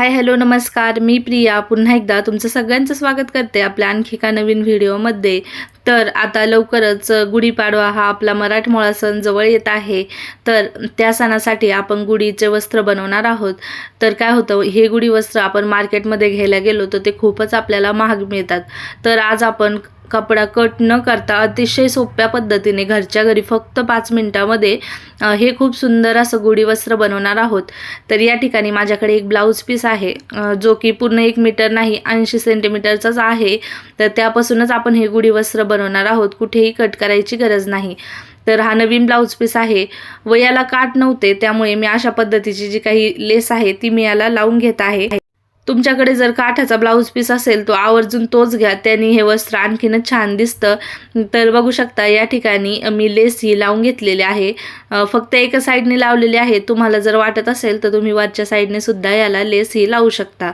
Hi hello नमस्कार. मी प्रिया. पुन्हा एकदा तुमचं सगळ्यांचं स्वागत करते आपल्या आणखी एका नवीन व्हिडिओमध्ये. तर आता लवकरच गुढीपाडवा हा आपला मराठमोळा सण जवळ येत आहे. तर त्या सणासाठी आपण गुढीचे वस्त्र बनवणार आहोत. तर काय होतं हे गुढी वस्त्र आपण मार्केटमध्ये घ्यायला गेलो तर ते खूपच आपल्याला महाग मिळतात. तर आज आपण कपडा कट न करता अतिशय सोप्या पद्धतीने घरच्या घरी फक्त पाच मिनटामध्ये हे खूप सुंदर असं गुढी वस्त्र बनवणार आहोत. तर या ठिकाणी माझ्याकडे एक ब्लाऊज पीस आहे जो की पूर्ण एक मीटर नाही ऐंशी सेंटीमीटरचाच आहे. तर त्यापासूनच आपण हे गुढी वस्त्र बनवणार आहोत कुठेही कट करायची गरज नाही. तर हा नवीन ब्लाऊज पीस आहे. व याला काट नव्हते त्यामुळे मी अशा पद्धतीची जी काही लेस आहे ती मी याला लावून घेत आहे. तुमच्याकडे जर काठाचा ब्लाऊज पीस असेल तो आवर्जून तोच घ्या. त्याने हे वस्त्र आणखीनच छान दिसतं. तर बघू शकता या ठिकाणी मी लेस ही लावून घेतलेली आहे. फक्त एका साईडने लावलेली आहे. तुम्हाला जर वाटत असेल तर तुम्ही वरच्या साईडने सुद्धा याला लेस ही लावू शकता.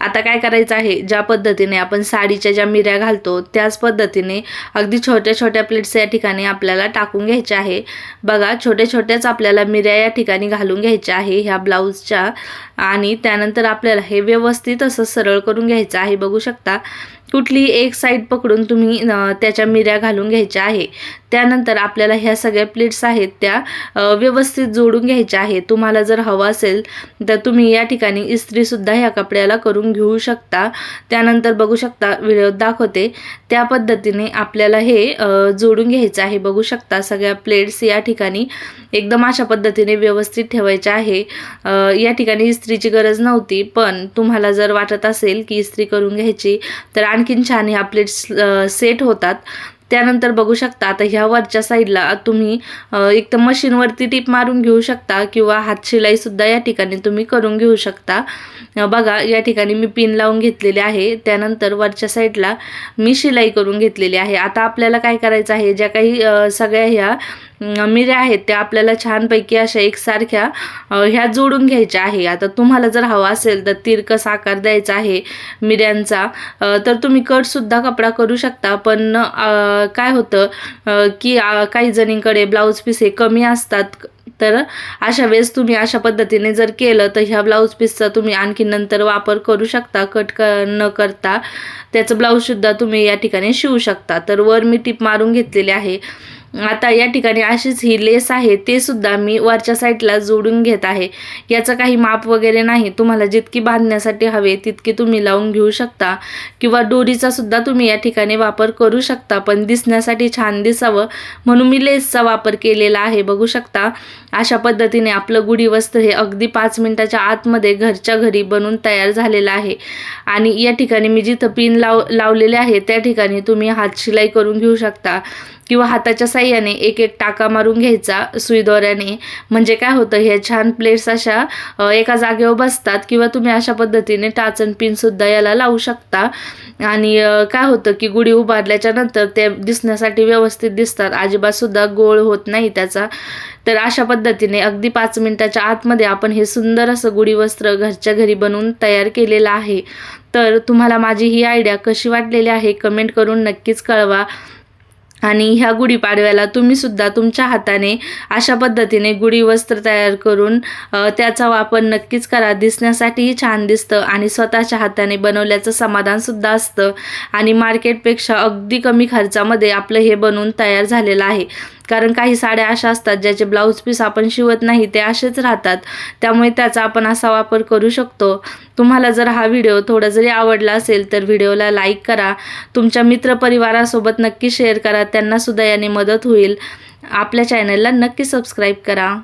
आता काय करायचं आहे? ज्या पद्धतीने आपण साडीच्या ज्या मिऱ्या घालतो त्याच पद्धतीने अगदी छोट्या छोट्या प्लेट्स या ठिकाणी आपल्याला टाकून घ्यायच्या आहे. बघा छोट्या छोट्याच आपल्याला मिऱ्या या ठिकाणी घालून घ्यायच्या आहे ह्या ब्लाऊजच्या. आणि त्यानंतर आपल्याला हे व्यवस्थित असं सरळ करून घ्यायचं आहे. बघू शकता कुठली एक साईड पकडून तुम्ही त्याच्या मिऱ्या घालून घ्यायच्या आहे. त्यानंतर आपल्याला ह्या सगळ्या प्लेट्स आहेत त्या व्यवस्थित जोडून घ्यायच्या आहे. तुम्हाला जर हवं असेल तर तुम्ही या ठिकाणी इस्त्रीसुद्धा ह्या कपड्याला करून घेऊ शकता. त्यानंतर बघू शकता व्हिडिओ दाखवते. त्या पद्धतीने आपल्याला हे जोडून घ्यायचं आहे. बघू शकता सगळ्या प्लेट्स या ठिकाणी एकदम अशा पद्धतीने व्यवस्थित ठेवायच्या आहे. या ठिकाणी इस्त्रीची गरज नव्हती पण तुम्हाला जर वाटत असेल की इस्त्री करून घ्यायची तर आणखीन छान ह्या प्लेट्स सेट होतात. त्यानंतर बघू शकता आता ह्या वरच्या साईडला तुम्ही एक तर मशीनवरती टीप मारून घेऊ शकता किंवा हातशिलाईसुद्धा या ठिकाणी तुम्ही करून घेऊ शकता. बघा या ठिकाणी मी पिन लावून घेतलेले आहे. त्यानंतर वरच्या साईडला मी शिलाई करून घेतलेली आहे. आता आपल्याला काय करायचं आहे? ज्या काही सगळ्या ह्या मिऱ्या आहेत त्या आपल्याला छानपैकी अशा एकसारख्या ह्या जोडून घ्यायच्या आहे. आता तुम्हाला जर हवा असेल तर तिरकस आकार द्यायचा आहे मिऱ्यांचा. तर तुम्ही कटसुद्धा कपडा करू शकता पण काय होतं की काही जणींकडे ब्लाऊज पीस हे कमी असतात. तर अशा वेळेस तुम्ही अशा पद्धतीने जर केलं तर ह्या ब्लाऊज पीसचा तुम्ही आणखी नंतर वापर करू शकता कट क न करता. त्याचं ब्लाऊजसुद्धा तुम्ही या ठिकाणी शिवू शकता. तर वर मी टिप मारून घेतलेली आहे. आता या ठिकाणी अशीच ही लेस आहे ते सुद्धा मी वरच्या साईडला जोडून घेत आहे. याचं काही माप वगैरे नाही. तुम्हाला जितकी बांधण्यासाठी हवे तितकी तुम्ही लावून घेऊ शकता. किंवा दोरीचा सुद्धा तुम्ही या ठिकाणी वापर करू शकता. पण दिसण्यासाठी छान दिसावं. म्हणून मी लेसचा वापर केलेला आहे. बघू शकता. अशा पद्धतीने आपलं गुढी वस्त्र हे अगदी पाच मिनिटाच्या आतमध्ये घरच्या घरी बनून तयार झालेलं आहे. आणि या ठिकाणी मी जिथं पिन लाव लावलेले आहे त्या ठिकाणी तुम्ही हात शिलाई करून घेऊ शकता. किंवा हाताच्या साह्याने एक एक टाका मारून घ्यायचा सुईदोऱ्याने. म्हणजे काय होतं हे छान प्लेट्स अशा एका जागेवर बसतात किंवा तुम्ही अशा पद्धतीने टाचन पिनसुद्धा याला लावू शकता. आणि काय होतं की गुढी उभारल्याच्या नंतर ते दिसण्यासाठी व्यवस्थित दिसतात. अजिबातसुद्धा गोळ होत नाही त्याचा. तर अशा पद्धतीने अगदी पाच मिनिटाच्या आतमध्ये आपण हे सुंदर असं गुढी वस्त्र घरच्या घरी बनवून तयार केलेलं आहे. तर तुम्हाला माझी ही आयडिया कशी वाटलेली आहे कमेंट करून नक्कीच कळवा. आणि ह्या गुढीपाडव्याला तुम्ही सुद्धा तुमच्या हाताने अशा पद्धतीने गुढी वस्त्र तयार करून त्याचा वापर नक्कीच करा. दिसण्यासाठीही छान दिसतं आणि स्वतःच्या हाताने बनवल्याचं समाधानसुद्धा असतं. आणि मार्केटपेक्षा अगदी कमी खर्चामध्ये आपलं हे बनवून तयार झालेलं आहे. कारण काही साड्या अशा असतात ज्याचे ब्लाऊज पीस आपण शिवत नाही ते असेच राहतात. त्यामुळे त्याचा आपण असा वापर करू शकतो. तुम्हाला जर हा व्हिडिओ थोडा जरी आवडला असेल तर व्हिडिओला लाईक करा. तुमच्या मित्रपरिवारासोबत नक्की शेअर करा. त्यांनासुद्धा याने मदत होईल. आपल्या चॅनलला नक्की सबस्क्राईब करा.